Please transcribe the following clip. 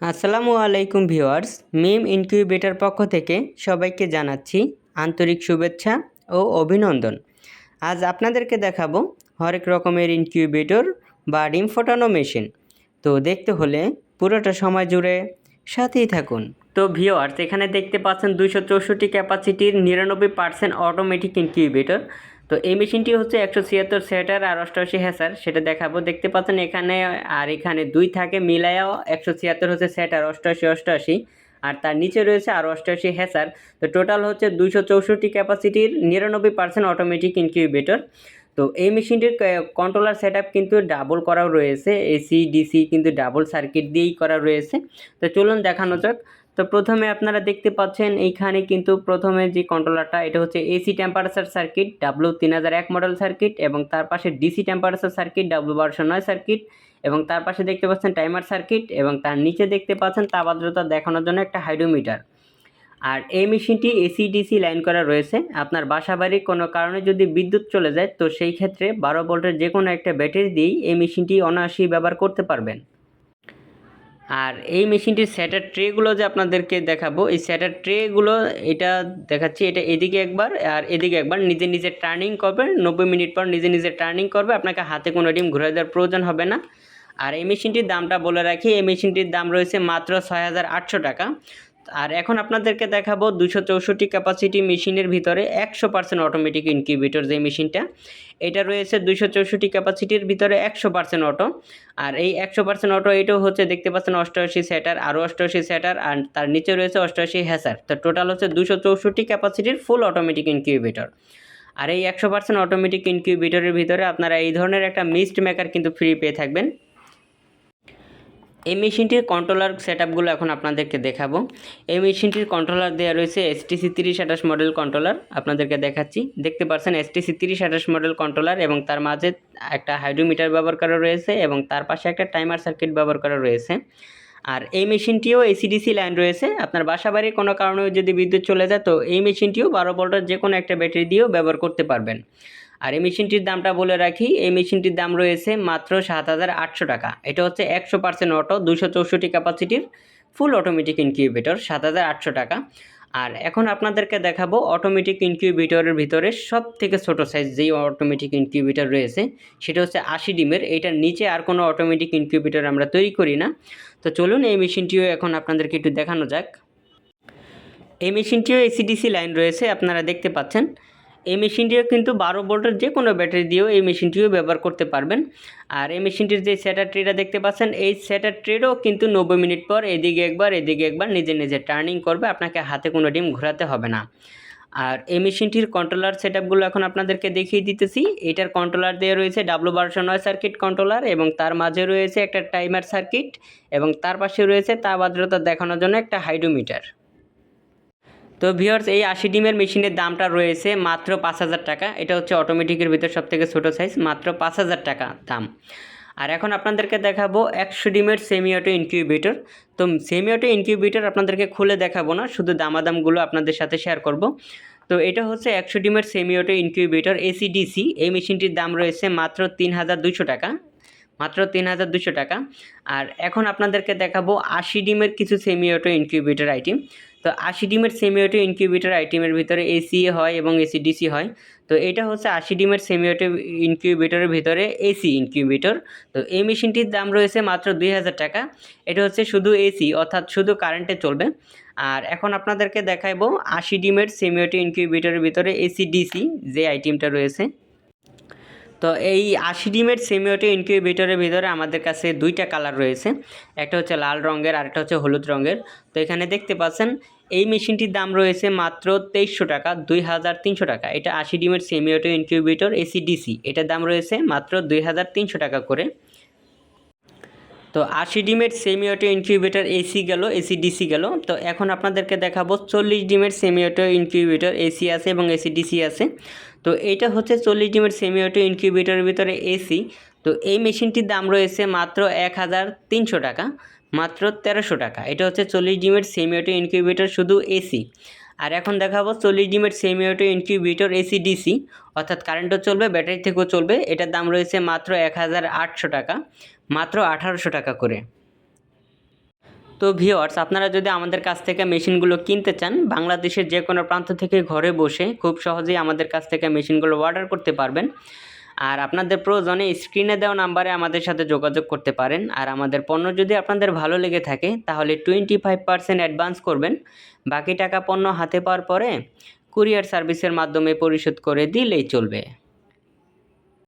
আসসালামু আলাইকুম ভিওয়ার্স মিম ইনকিউবেটর পক্ষ থেকে সবাইকে জানাচ্ছি আন্তরিক শুভেচ্ছা ও অভিনন্দন। আজ আপনাদেরকে দেখাবো হরেক রকমের ইনকিউবেটর বা ডিম ফোটানো মেশিন। তো দেখতে হলে পুরোটা সময় জুড়ে সাথেই থাকুন। তো ভিওয়ার্স এখানে দেখতে পাচ্ছেন দুইশো চৌষট্টি ক্যাপাসিটির নিরানব্বই পার্সেন্ট অটোমেটিক ইনকিউবেটর। তো এই মেশিনটি হচ্ছে একশো ছিয়াত্তর সেটার আর অষ্টআশি হ্যাসার সেটা দেখাবো। দেখতে পাচ্ছেন এখানে, আর এখানে দুই থাকে, মিলায়াও একশো ছিয়াত্তর হচ্ছে সেটার অষ্টআশি অষ্টআশি। আর তার নিচে রয়েছে আর অষ্টআশি হ্যাসার তো টোটাল হচ্ছে দুইশো চৌষট্টি ক্যাপাসিটির নিরানব্বই পার্সেন্ট অটোমেটিক ইনকিউবেটর। তো এই মেশিনটির কন্ট্রোলার সেট কিন্তু ডাবল করাও রয়েছে, এসি, ডিসি কিন্তু ডাবল সার্কিট দিয়েই করা রয়েছে। তো চলুন দেখানো যাক। তো প্রথমে আপনারা দেখতে পাচ্ছেন এইখানে কিন্তু প্রথমে যে কন্ট্রোলারটা এটা হচ্ছে এসি টেম্পারেচার সার্কিট ডাব্লু তিন হাজার এক মডেল সার্কিট এবং তার পাশে ডিসি টেম্পারেচার সার্কিট ডাব্লু বারোশো নয় সার্কিট এবং তার পাশে দেখতে পাচ্ছেন টাইমার সার্কিট এবং তার নিচে দেখতে পাচ্ছেন তাপাদ্রতা দেখানোর জন্য একটা হাইড্রোমিটার আর এই মেশিনটি এসি ডিসি লাইন করা রয়েছে। আপনার বাসা বাড়ির কোনো কারণে যদি বিদ্যুৎ চলে যায়, তো সেই ক্ষেত্রে বারো ভোল্টের যে কোনো একটা ব্যাটারি দিয়েই এই মেশিনটি অনায়াসেই ব্যবহার করতে পারবেন। আর এই মেশিনটির স্যাটার ট্রেগুলো যে আপনাদেরকে দেখাবো, এই স্যাটার ট্রেগুলো এটা দেখাচ্ছি, এটা এদিকে একবার আর এদিকে একবার, নিজে নিজে টার্নিং করবে, নব্বই মিনিট পর নিজে নিজে টার্নিং করবে, আপনাকে হাতে কোনো ডিম ঘুরে দেওয়ার প্রয়োজন হবে না। আর এই মেশিনটির দামটা বলে রাখি, এই মেশিনটির দাম রয়েছে মাত্র ছয় হাজার আটশো টাকা। আর এখন আপনাদেরকে দেখাবো দুশো চৌষট্টি ক্যাপাসিটি মেশিনের ভিতরে একশো পার্সেন্ট অটোমেটিক ইনকিউবেটর যে মেশিনটা এটা রয়েছে দুশো চৌষট্টি ক্যাপাসিটির ভিতরে একশো পার্সেন্ট অটো আর এই একশো পার্সেন্ট অটো এটাও হচ্ছে দেখতে পাচ্ছেন অষ্টআশি সেটার আরও অষ্টআশি সেটার আর তার নিচে রয়েছে অষ্টআশি হ্যাসার তো টোটাল হচ্ছে দুশো চৌষট্টি ক্যাপাসিটির ফুল অটোমেটিক ইনকিউবেটর আর এই একশো পার্সেন্ট অটোমেটিক ইনকিউবেটরের ভিতরে আপনারা এই ধরনের একটা মিস্ট মেকার কিন্তু ফ্রি পেয়ে থাকবেন। এই মেশিনটির কন্ট্রোলার সেট আপগুলো এখন আপনাদেরকে দেখাবো। এই মেশিনটির কন্ট্রোলার দেওয়া রয়েছে এস এসটিসি তিরিশ আঠাশ মডেল কন্ট্রোলার আপনাদেরকে দেখাচ্ছি। দেখতে পাচ্ছেন এসটিসি তিরিশ আঠাশ মডেল কন্ট্রোলার এবং তার মাঝে একটা হাইড্রোমিটার ব্যবহার করা রয়েছে এবং তার পাশে একটা টাইমার সার্কিট ব্যবহার করা রয়েছে। আর এই মেশিনটিও এসিডিসি লাইন রয়েছে। আপনার বাসা বাড়ির কোনো কারণেও যদি বিদ্যুৎ চলে যায়, তো এই মেশিনটিও বারো ভোল্টের যে কোনো একটা ব্যাটারি দিয়েও ব্যবহার করতে পারবেন। আর এই মেশিনটির দামটা বলে রাখি, এই মেশিনটির দাম রয়েছে মাত্র সাত হাজার আটশো টাকা। এটা হচ্ছে একশো পার্সেন্ট অটো দুশো চৌষট্টি ক্যাপাসিটির ফুল অটোমেটিক ইনকিউবেটর সাত হাজার আটশো টাকা। আর এখন আপনাদেরকে দেখাবো অটোমেটিক ইনকিউবেটরের ভিতরে সব থেকে ছোটো সাইজ যেই অটোমেটিক ইনকিউবেটর রয়েছে, সেটা হচ্ছে আশি ডিমের। এইটার নিচে আর কোনো অটোমেটিক ইনকিউবেটর আমরা তৈরি করি না। তো চলুন এই মেশিনটিও এখন আপনাদেরকে একটু দেখানো যাক। এই মেশিনটিও এসিডিসি লাইন রয়েছে, আপনারা দেখতে পাচ্ছেন। এই মেশিনটিও কিন্তু বারো ভোল্টের যে কোনো ব্যাটারি দিয়েও এই মেশিনটিও ব্যবহার করতে পারবেন। আর এই মেশিনটির যে সেটার ট্রেটা দেখতে পাচ্ছেন, এই সেটার ট্রেডও কিন্তু নব্বই মিনিট পর এদিকে একবার এদিকে একবার নিজে নিজে টার্নিং করবে, আপনাকে হাতে কোনো ডিম ঘোরাতে হবে না। আর এই মেশিনটির কন্ট্রোলার সেট এখন আপনাদেরকে দেখিয়ে দিতেছি। এটার কন্ট্রোলার দেওয়া রয়েছে ডাব্লু বারোশো নয় সার্কিট কন্ট্রোলার এবং তার মাঝে রয়েছে একটা টাইমার সার্কিট এবং তার পাশে রয়েছে তাপদ্রতা দেখানোর জন্য একটা হাইড্রোমিটার তো ভিওর্স এই আশি ডিমের মেশিনের দামটা রয়েছে মাত্র পাঁচ হাজার টাকা। এটা হচ্ছে অটোমেটিকের ভিতর সব থেকে ছোটো সাইজ মাত্র পাঁচ হাজার টাকা দাম। আর এখন আপনাদেরকে দেখাবো একশো ডিমের সেমি অটো ইনকিউবেটর তো সেমি অটো ইনকিউবেটর আপনাদেরকে খুলে দেখাবো না, শুধু দামাদামগুলো আপনাদের সাথে শেয়ার করব। তো এটা হচ্ছে একশো ডিমের সেমি অটো ইনকিউবেটর এসিডিসি এই মেশিনটির দাম রয়েছে মাত্র তিন হাজার দুশো টাকা, মাত্র তিন হাজার দুশো টাকা। আর এখন আপনাদেরকে দেখাবো আশি ডিমের কিছু সেমি অটো ইনকিউবেটর আইটেম তো আশি ডিমের সেমি অটো ইনকিউবেটর আইটেমের ভিতরে এসি হয় এবং এসিডিসি হয়। তো এটা হচ্ছে আশি ডিমের সেমি অটো ইনকিউবেটরের ভিতরে এসি ইনকিউবেটর তো এই মেশিনটির দাম রয়েছে মাত্র দুই হাজার টাকা। এটা হচ্ছে শুধু এসি অর্থাৎ শুধু কারেন্টে চলবে। আর এখন আপনাদেরকে দেখাবো আশি ডিমের সেমি অটো ইনকিউবেটরের ভিতরে এসি ডিসি যে আইটেমটা রয়েছে। তো এই আশি ডিমের সেমি অটো ইনকিউবেটরের ভিতরে আমাদের কাছে দুইটা কালার রয়েছে। একটা হচ্ছে লাল রঙের আর একটা হচ্ছে হলুদ রঙের। তো এখানে দেখতে পাচ্ছেন, এই মেশিনটির দাম রয়েছে মাত্র তেইশশো টাকা, দুই হাজার তিনশো টাকা। এটা আশি ডিমের সেমি অটো ইনকিউবেটর এসিডিসি এটার দাম রয়েছে মাত্র দুই হাজার তিনশো টাকা করে। তো আশি ডিমের সেমি অটো ইনকিউবেটর এসি গেল এসি ডিসি গেল। তো এখন আপনাদেরকে দেখাবো চল্লিশ ডিমের সেমিওটো ইনকিউবেটর এসি আছে এবং এসি ডিসি আছে। তো এটা হচ্ছে চল্লিশ ডিমের সেমি অটো ইনকিউবেটরের ভিতরে এসি তো এই মেশিনটির দাম রয়েছে মাত্র এক হাজার তিনশো টাকা, মাত্র তেরোশো টাকা। এটা হচ্ছে চল্লিশ ডিমের সেমি অটো ইনকিউবেটর শুধু এসি আর এখন দেখাবো চল্লিশ ডিমের semi auto incubator AC DC অর্থাৎ কারেন্টও চলবে, ব্যাটারি থেকেও চলবে। এটার দাম রয়েছে মাত্র এক হাজার আটশো টাকা, মাত্র আঠারোশো টাকা করে। তো ভিওয়ার্স আপনারা যদি আমাদের কাছ থেকে মেশিনগুলো কিনতে চান, বাংলাদেশের যে কোনো প্রান্ত থেকে ঘরে বসে খুব সহজেই আমাদের কাছ থেকে মেশিনগুলো অর্ডার করতে পারবেন। আর আপনাদের প্রয়োজনে স্ক্রিনে দেওয়া নাম্বারে আমাদের সাথে যোগাযোগ করতে পারেন। আর আমাদের পণ্য যদি আপনাদের ভালো লেগে থাকে, তাহলে টোয়েন্টি ফাইভ পার্সেন্ট অ্যাডভান্স করবেন। বাকি টাকা পণ্য হাতে পাওয়ার পরে কুরিয়ার সার্ভিসের মাধ্যমে পরিশোধ করে দিলেই চলবে।